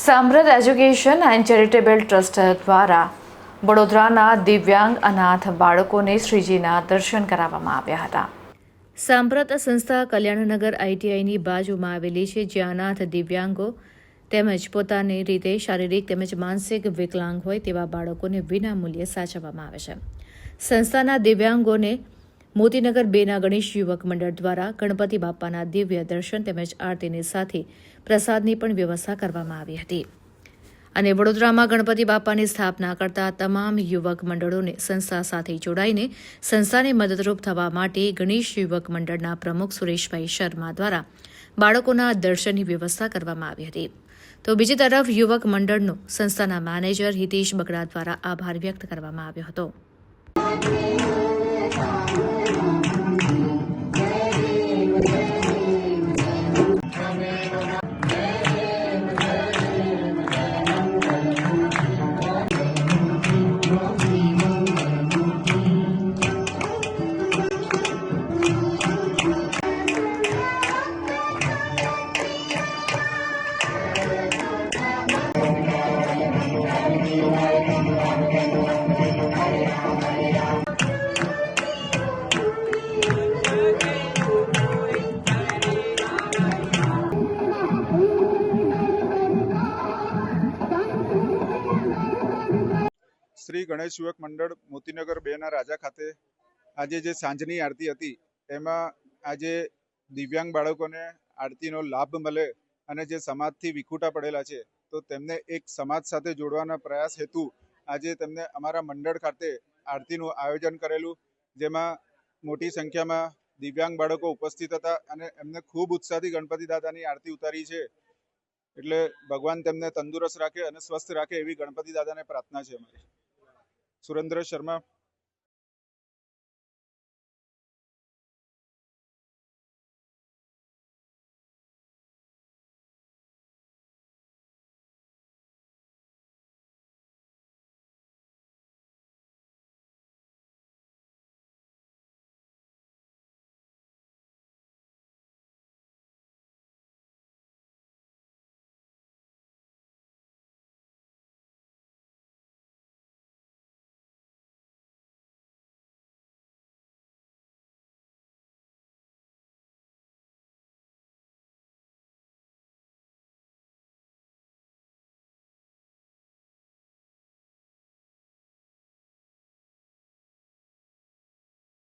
Samrat education and charitable trust દ્વારા વડોદરાના દિવ્યાંગ અનાથ બાળકોને શ્રીજીના દર્શન કરાવવામાં આવ્યા હતા. સાંપ્રત સંસ્થા કલ્યાણનગર આઈટીઆઈની બાજુમાં આવેલી છે, જ્યાં અનાથ દિવ્યાંગો તેમજ પોતાની રીતે શારીરિક તેમજ માનસિક વિકલાંગ હોય તેવા બાળકોને વિનામૂલ્યે સાચવવામાં આવે છે. સંસ્થાના દિવ્યાંગોને મોતીનગર બેના ગણેશ યુવક મંડળ દ્વારા ગણપતિ બાપાના દિવ્ય દર્શન તેમજ આરતીની સાથે પ્રસાદની પણ વ્યવસ્થા કરવામાં આવી હતી. અને વડોદરામાં ગણપતિ બાપાની સ્થાપના કરતા તમામ યુવક મંડળોને સંસ્થા સાથે જોડાઈને સંસ્થાને મદદરૂપ થવા માટે ગણેશ યુવક મંડળના પ્રમુખ સુરેશભાઈ શર્મા દ્વારા બાળકોના દર્શનની વ્યવસ્થા કરવામાં આવી હતી. તો બીજી તરફ યુવક મંડળનો સંસ્થાના મેનેજર હિતેશ બગડા દ્વારા આભાર વ્યક્ત કરવામાં આવ્યો હતો. Thank you. શ્રી ગણેશ યુવક મંડળ મોતીનગર બેના રાજા ખાતે આજે જે સાંજની આરતી હતી એમાં આજે દિવ્યાંગ બાળકોને આરતીનો લાભ મળે અને જે સમાજથી વિખૂટા પડેલા છે, તો તેમને એક સમાજ સાથે જોડવાના પ્રયાસ હેતુ આજે તેમને અમારા મંડળ ખાતે આરતીનું આયોજન કરેલું, જેમાં મોટી સંખ્યામાં દિવ્યાંગ બાળકો ઉપસ્થિત હતા અને એમને ખૂબ ઉત્સાહથી ગણપતિ દાદાની આરતી ઉતારી છે. એટલે ભગવાન તેમને તંદુરસ્ત રાખે અને સ્વસ્થ રાખે એવી ગણપતિ દાદાને પ્રાર્થના છે અમારી. સુરેન્દ્ર શર્મા